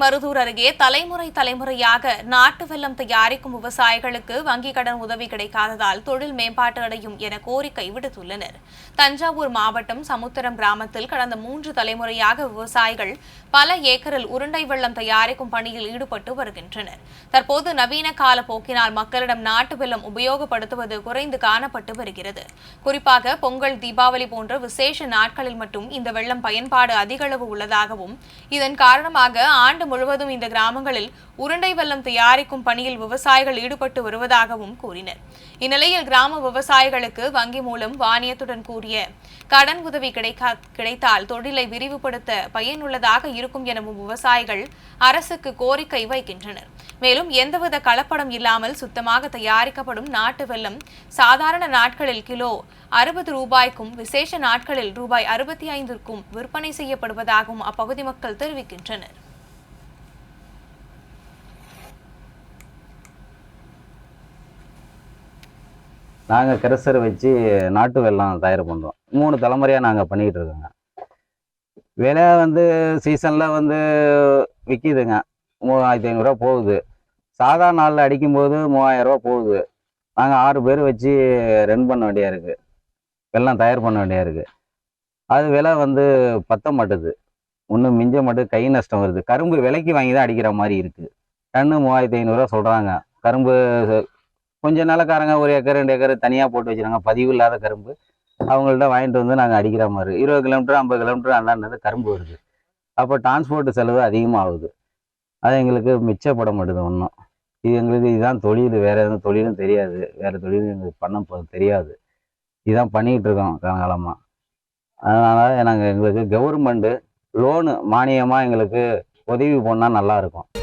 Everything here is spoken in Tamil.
மருதூர் அருகே தலைமுறை தலைமுறையாக நாட்டு வெள்ளம் தயாரிக்கும் விவசாயிகளுக்கு வங்கிக் கடன் உதவி கிடைக்காததால் தொழில் மேம்பாட்டு அடையும் என கோரிக்கை விடுத்துள்ளனர். தஞ்சாவூர் மாவட்டம் சமுத்திரம் கிராமத்தில் கடந்த மூன்று தலைமுறையாக விவசாயிகள் பல ஏக்கரில் உருண்டை வெள்ளம் தயாரிக்கும் பணியில் ஈடுபட்டு வருகின்றனர். தற்போது நவீன கால போக்கினால் மக்களிடம் நாட்டு வெள்ளம் உபயோகப்படுத்துவது குறைந்து காணப்பட்டு வருகிறது. குறிப்பாக பொங்கல் தீபாவளி போன்ற விசேஷ நாட்களில் மட்டும் இந்த வெள்ளம் பயன்பாடு அதிகளவு உள்ளதாகவும் இதன் காரணமாக ஆண்டு முழுவதும் இந்த கிராமங்களில் உருண்டை வெள்ளம் தயாரிக்கும் பணியில் விவசாயிகள் ஈடுபட்டு வருவதாகவும் கூறினர். இந்நிலையில் கிராம விவசாயிகளுக்கு வங்கி மூலம் வானியத்துடன் கூடிய கடன் உதவி கிடைத்தால் தொழிலை விரிவுபடுத்த பயனுள்ளதாக இருக்கும் எனவும் விவசாயிகள் அரசுக்கு கோரிக்கை வைக்கின்றனர். மேலும் எந்தவித கலப்படம் இல்லாமல் சுத்தமாக தயாரிக்கப்படும் நாட்டு வெள்ளம் சாதாரண நாட்களில் கிலோ அறுபது ரூபாய்க்கும் விசேஷ நாட்களில் ரூபாய் அறுபத்தி ஐந்திற்கும் விற்பனை செய்யப்படுவதாகவும் அப்பகுதி மக்கள் தெரிவிக்கின்றனர். நாங்கள் கிரசர் வச்சு நாட்டு வெல்லம் தயார் பண்ணுறோம் மூணு தலைமுறையாக நாங்கள் பண்ணிக்கிட்டு இருக்கோங்க. விலை வந்து சீசனில் வந்து விற்கிதுங்க மூவாயிரத்தி ஐநூறுரூவா போகுது. சாதாரண நாளில் அடிக்கும்போது மூவாயிரரூவா போகுது. நாங்கள் ஆறு பேர் வச்சு ரன் பண்ண வேண்டியா இருக்குது வெல்லம் தயார் பண்ண வேண்டியா இருக்குது அது விலை வந்து பத்த மாட்டுது. ஒன்றும் மிஞ்ச மட்டும் கை நஷ்டம் வருது. கரும்பு விலைக்கு வாங்கி தான் அடிக்கிற மாதிரி இருக்குது டன்னு மூவாயிரத்தி ஐநூறுரூவா சொல்கிறாங்க கரும்பு கொஞ்ச நாளக்காரங்க ஒரு ஏக்கர் ரெண்டு ஏக்கர் தனியாக போட்டு வச்சுருக்காங்க. பதிவு இல்லாத கரும்பு. அவங்கள்ட்ட வாங்கிட்டு வந்து நாங்கள் அடிக்கிற மாதிரி. இருபது கிலோமீட்டர் ஐம்பது கிலோமீட்டர் அண்ணாந்து கரும்பு வருது. அப்போ டிரான்ஸ்போர்ட் செலவு அதிகமாகுது. அது எங்களுக்கு மிச்சப்பட மாட்டுது ஒன்றும் இது எங்களுக்கு இதுதான் தொழில். வேறு எதுவும் தொழிலும் தெரியாது. வேறு தொழிலும் எங்களுக்கு பண்ண போ- தெரியாது. இதுதான் பண்ணிக்கிட்டு இருக்கோம் காலகாலமாக அதனால் நாங்கள் எங்களுக்கு கவர்மெண்ட்டு லோனு மானியமாக எங்களுக்கு உதவி பண்ணால் நல்லாயிருக்கும்